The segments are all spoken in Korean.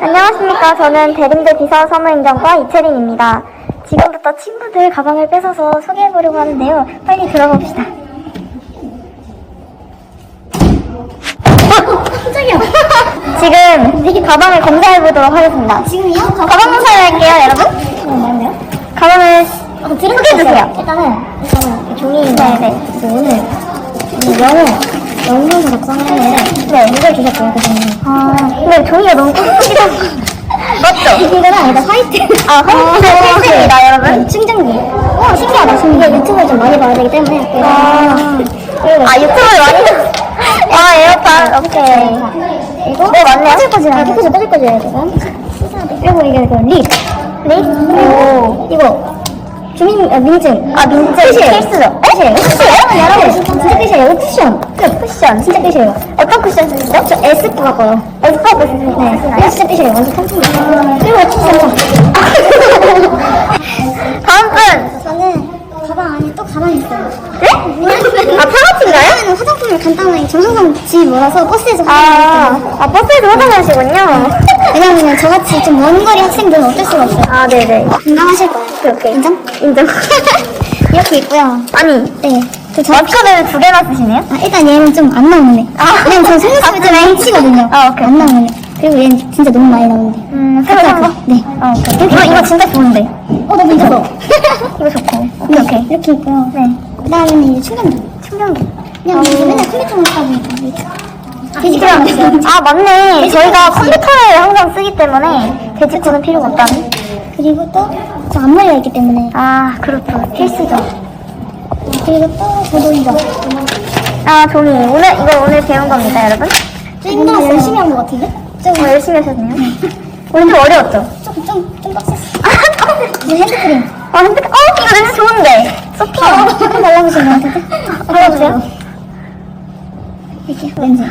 안녕하십니까. 저는 대림대 비서 사무행정과 이채린입니다. 지금부터 친구들 가방을 뺏어서 소개해보려고 하는데요. 빨리 들어봅시다. 깜짝이야. 지금 가방을 검사해보도록 하겠습니다. 지금이요? 가방 검사를 할게요, 여러분. 어, 맞네요. 가방을 어, 소개해주세요. 일단은, 일단은, 종이, 네네. 오늘, 오늘 영어, 영문서 작성하는데, 네. 이걸 주셨고요, 그중에. 아, 근데 종이가 너무 크기도 맞죠? 이거는 아니다, 화이트. 아, 화이트 필수입니다, 여러분. 충전기. 어, 신기하다. 이게 유튜브를 좀 많이 봐야 되기 때문에. 아, 그리고 아 유튜브를 많이 아 에어팟 오케이 이거? 네 맞네요 꺼질꺼질 아, 꺼질 꺼질꺼질 지금. 그리고 이게 그 립. 립? 그리고 이거. 주민, 아, 민증. 아 민증. 필수죠 끝이에요. 끝이에요? 여러분, 진짜 끝이에요. 이거 쿠션. 끝. 쿠션 진짜 끝이에요. 어떤 쿠션 쓰시죠? 저 에스쁘 갖고요. 에스파브 네. 이거 쓰시나요? 진짜 끝이에요. 완전 탕탕. 그리고 추천. 다음 분 저는 가방 안에 또 가방이 있어요. 네? 아 파라티인가요? 저는 화장품을 간단하게 정성성 집이 멀어서 버스에서 아, 아 버스에서 화장하시군요 왜냐면 저같이 좀 먼 거리 학생들은 어쩔 수가 없어요. 아 네네 공감하실 거예요. 오케이 오케이 인정? 인정 이렇게 있고요. 아니 네. 그 저, 마스크를 두 개나 쓰시네요? 아, 일단 얘는 좀 안 나오네. 아. 왜냐면 저 생각할 때 뭉치거든요. 아, 오케이. 안 나오네. 그리고 얘는 진짜 너무 많이 나오는데. 음 거? 네. 아 오케이 이거, 이거 진짜 좋은데 어, 나도 이거. 이거 좋고 오케이 오케이 이렇게 있고요. 네 그 다음에는 이제 충전기. 충전기 그냥 이제 맨날 컴퓨터만 하다 보니까 디지털 아 맞네 저희가 컴퓨터를 항상 쓰기 때문에 돼지코는 필요가 없다는 그리고 또, 저 앞머리가 있기 때문에. 아 그렇죠 필수죠 그리고 또, 이거. 아 종이 오늘 이거 오늘 배운 겁니다 여러분 좀 힘들었어요. 열심히 한 것 같은데? 좀, 어, 열심히 하셨네요 오늘 좀 어려웠죠 좀, 좀, 좀 빡셌어. 이제 핸드크림. 어 근데 어 이거 냄새 좋은데 소피아 조금 발라보시면 것 같은데? 발라주세요 이렇게, 렌즈.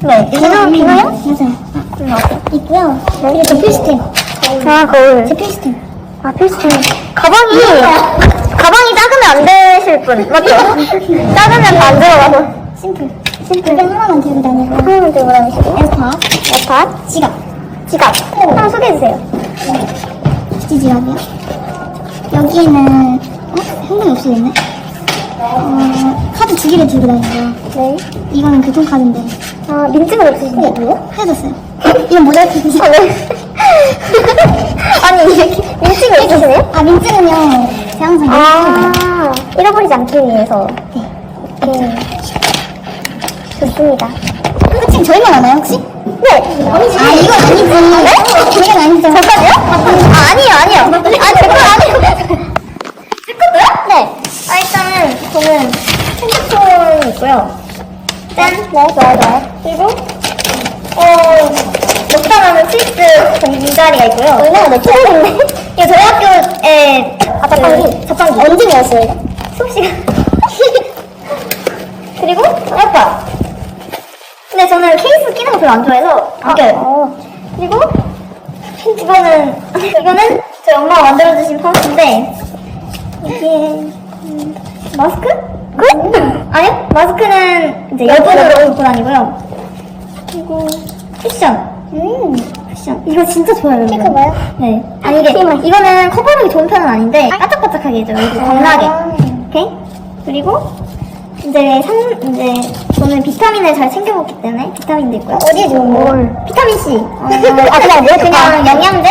네 비누요? 맞아요. 있고요. 그리고 제 필수템. 아 거울 제 필수템. 아 필수 가방이 가방이 작으면 안 되실 분 맞죠? 작으면 안 들어가서 심플. 심플. 이건 하나만 들고 다니고. 하나만 들고 다니시고 에어팟. 에팟 지갑. 지갑 한번 소개해주세요 뷰티 지갑이요. 여기에는, 어? 현금이 없어졌네? 어, 카드 두 개를 들고 다니고요. 네 이거는 교통카드인데. 아, 민증은 없으신가요? 어, 헤어졌어요. 이건 모자이크. 아, 네. 아니, 이렇게 민증이 있으시네요? 아, 민증은요. 제가 항상 아, 잃어버리지 않기 위해서. 네. 네. 좋습니다. 끝이 저희만 아나요, 혹시? 네. 아, 이건 아니지. 네? 이건 아니죠. 잠깐요? 아, 아니요, 아니요. 아. 제 것도요? 네. 아, 일단은 저는 짠. 네, 좋아요, 좋아요. 그리고, 어, 녹화하는 스위스 공자리가 있고요. 얼마나 내 책인데? 이거 저희 학교에, 아, 자판기. 자판기. 언제 배웠어요, 이거? 수업 시간. 그리고, 에어팟. 근데 저는 케이스 끼는 거 별로 안 좋아해서 안 껴요. 그리고 이거는 이거는 저희 엄마가 만들어주신 파우치인데 이게 음, 마스크? 끝? 아니요 마스크는 이제 여분으로 입고 다니고요. 그리고 쿠션. 음 쿠션. 이거 진짜 좋아요. 키 여러분. 커봐요? 네. 아니 이게 이거는 커버력이 좋은 편은 아닌데 바짝바짝하게 해줘요. 이렇게 광나게. 오케이. 그리고 이제 산 이제 저는 비타민을 잘 챙겨 먹기 때문에 비타민도 있고요. 어디에 좋은 거? 비타민 C. 아, 그냥 뭐? 그냥 영양제?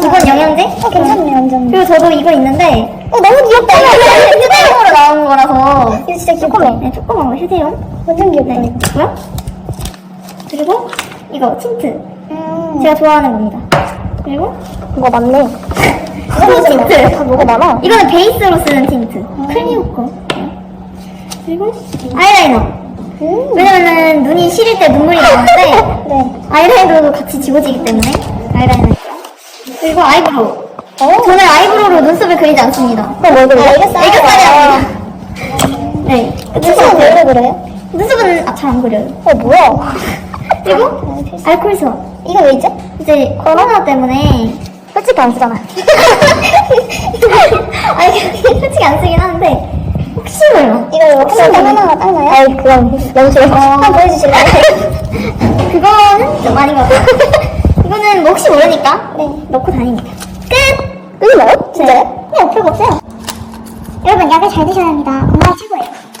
기본 영양제? 어, 괜찮네, 완전. 그리고 저도 이거 있는데 어, 너무 귀엽다. 휴대용으로 나온 거라서 이거 진짜. 조그매. 네, 조그만 거 휴대용. 완전 귀엽다. 네, 있고요. 그리고 이거 틴트. 음. 제가 좋아하는 겁니다. 그리고 뭐가 많네. 스무 틴트. 다 뭐가 많아? 이거는 베이스로 쓰는 틴트. 클리오 거. 네. 그리고 아이라이너. 음. 왜냐면은 눈이 시릴 때 눈물이 나는데 네. 아이라이너도 같이 지워지기 때문에 아이라이너 있고요. 그리고 아이브로우. 어? 저는 아이브로우로 눈썹을 그리지 않습니다. 어, 뭐 그래? 아, 애교살. 애교살이 아닙니다. 네. 눈썹은 왜 그래요? 눈썹은 아, 잘 안 그려요. 어, 뭐야? 그리고 알코올 수업. 이거 왜 있죠? 이제 코로나 때문에 솔직히 안 쓰잖아. 아니 솔직히 안 쓰긴 하는데 혹시 몰라. 이거 혹시 하나하나 닦나요? 아이, 그럼 연출. 한번 보여주실래요? 그거는 좀 아닌 것 같아요. 이거는 뭐 모르니까 네 넣고 다닙니다. 끝! 끝인가요? 진짜요? 네, 별거 없어요. 여러분, 약을 잘 드셔야 합니다. 건강이 최고예요.